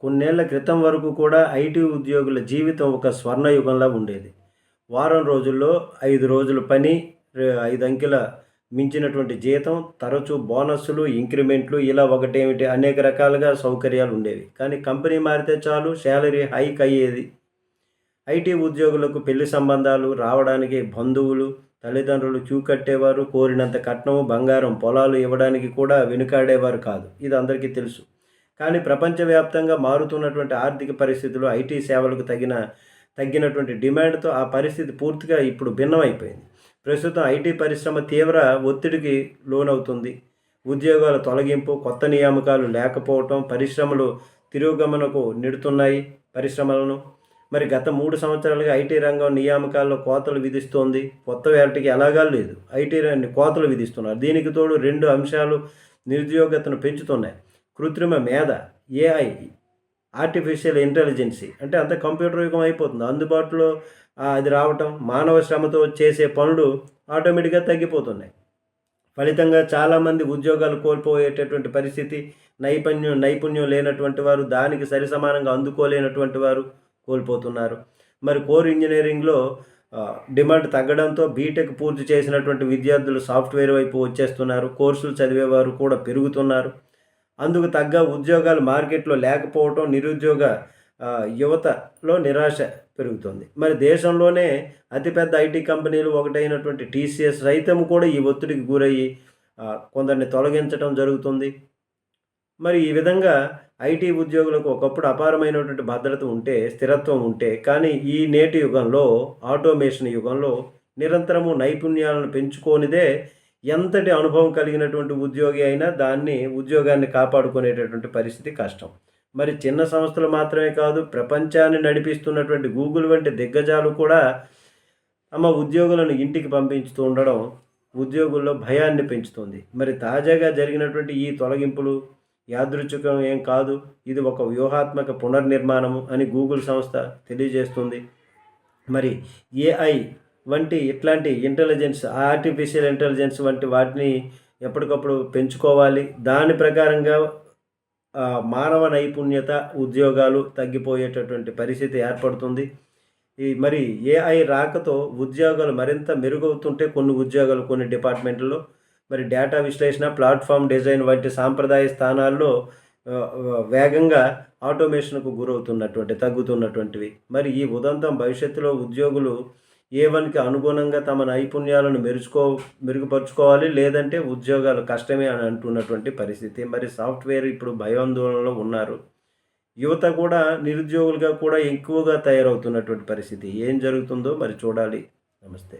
కొన్నేళ్ళ క్రితం వరకు కూడా ఐటీ ఉద్యోగుల జీవితం ఒక స్వర్ణయుగంలా ఉండేది. వారం రోజుల్లో ఐదు రోజుల పని ఐదు అంకెల మించినటువంటి జీతం తరచూ బోనస్సులు ఇంక్రిమెంట్లు ఇలా ఒకటేమిటి అనేక రకాలుగా సౌకర్యాలు ఉండేవి. కానీ కంపెనీ మారితే చాలు శాలరీ హైక్ అయ్యేది. ఐటీ ఉద్యోగులకు పెళ్ళి సంబంధాలు రావడానికి బంధువులు తల్లిదండ్రులు క్యూ కట్టేవారు కోరినంత కట్నం బంగారం పొలాలు ఇవ్వడానికి కూడా వెనుకాడేవారు కాదు. ఇది అందరికీ తెలుసు. కానీ ప్రపంచవ్యాప్తంగా మారుతున్నటువంటి ఆర్థిక పరిస్థితులు ఐటీ సేవలకు తగిన తగ్గినటువంటి డిమాండ్తో ఆ పరిస్థితి పూర్తిగా ఇప్పుడు భిన్నమైపోయింది. ప్రస్తుతం ఐటీ పరిశ్రమ తీవ్ర ఒత్తిడికి లోనవుతుంది. ఉద్యోగాల తొలగింపు కొత్త నియామకాలు లేకపోవటం పరిశ్రమలు తిరోగమనకు నెడుతున్నాయి పరిశ్రమలను. మరి గత మూడు సంవత్సరాలుగా ఐటీ రంగం నియామకాల్లో కోతలు విధిస్తోంది. కొత్త వేటకి ఎలాగా లేదు. ఐటీ రంగ కోతలు విధిస్తున్నారు. దీనికి తోడు రెండు అంశాలు నిరుద్యోగతను పెంచుతున్నాయి. కృత్రిమ మేధ ఏఐ ఆర్టిఫిషియల్ ఇంటెలిజెన్సీ అంటే అంత కంప్యూటర్ యుగం అయిపోతుంది. అందుబాటులో అది రావటం మానవ శ్రమతో చేసే పనులు ఆటోమేటిక్గా తగ్గిపోతున్నాయి. ఫలితంగా చాలామంది ఉద్యోగాలు కోల్పోయేటటువంటి పరిస్థితి నైపుణ్యం నైపుణ్యం లేనటువంటి వారు దానికి సరిసమానంగా అందుకోలేనటువంటి వారు కోల్పోతున్నారు. మరి కోర్ ఇంజనీరింగ్లో డిమాండ్ తగ్గడంతో బీటెక్ పూర్తి చేసినటువంటి విద్యార్థులు సాఫ్ట్వేర్ వైపు వచ్చేస్తున్నారు. కోర్సులు చదివేవారు కూడా పెరుగుతున్నారు. అందుకు తగ్గ ఉద్యోగాలు మార్కెట్లో లేకపోవడం నిరుద్యోగ యువతలో నిరాశ పెరుగుతుంది. మరి దేశంలోనే అతిపెద్ద ఐటీ కంపెనీలు ఒకటైనటువంటి టీసీఎస్ సైతం కూడా ఈ ఒత్తిడికి గురయ్యి కొందరిని తొలగించడం జరుగుతుంది. మరి ఈ విధంగా ఐటీ ఉద్యోగులకు ఒకప్పుడు అపారమైనటువంటి భద్రత ఉంటే స్థిరత్వం ఉంటే కానీ ఈ నేటి యుగంలో ఆటోమేషన్ యుగంలో నిరంతరము నైపుణ్యాలను పెంచుకోనిదే ఎంతటి అనుభవం కలిగినటువంటి ఉద్యోగి అయినా దాన్ని ఉద్యోగాన్ని కాపాడుకునేటటువంటి పరిస్థితి కష్టం. మరి చిన్న సంస్థలు మాత్రమే కాదు ప్రపంచాన్ని నడిపిస్తున్నటువంటి గూగుల్ వంటి దిగ్గజాలు కూడా తమ ఉద్యోగులను ఇంటికి పంపించుతూ ఉండడం ఉద్యోగుల్లో భయాన్ని పెంచుతుంది. మరి తాజాగా జరిగినటువంటి ఈ తొలగింపులు యాదృచ్ఛికం ఏం కాదు ఇది ఒక వ్యూహాత్మక పునర్నిర్మాణము అని గూగుల్ సంస్థ తెలియజేస్తుంది. మరి ఏఐ వంటి ఇట్లాంటి ఇంటెలిజెన్స్ ఆర్టిఫిషియల్ ఇంటెలిజెన్స్ వంటి వాటిని ఎప్పటికప్పుడు పెంచుకోవాలి. దాని ప్రకారంగా మానవ నైపుణ్యత ఉద్యోగాలు తగ్గిపోయేటటువంటి పరిస్థితి ఏర్పడుతుంది. ఈ మరి ఏఐ రాకతో ఉద్యోగాలు మరింత మెరుగవుతుంటే కొన్ని ఉద్యోగాలు కొన్ని డిపార్ట్మెంట్లో మరి డేటా విశ్లేషణ ప్లాట్ఫామ్ డిజైన్ వంటి సాంప్రదాయ స్థానాల్లో వేగంగా ఆటోమేషన్కు గురవుతున్నటువంటి తగ్గుతున్నటువంటివి. మరి ఈ ఉదంతం భవిష్యత్తులో ఉద్యోగులు ఏ వన్కి అనుగుణంగా తమ నైపుణ్యాలను మెరుచుకో మెరుగుపరుచుకోవాలి లేదంటే ఉద్యోగాలు కష్టమే అని అంటున్నటువంటి పరిస్థితి. మరి సాఫ్ట్వేర్ ఇప్పుడు భయాందోళనలో ఉన్నారు. యువత కూడా నిరుద్యోగులుగా కూడా ఎక్కువగా తయారవుతున్నటువంటి పరిస్థితి. ఏం జరుగుతుందో మరి చూడాలి. నమస్తే.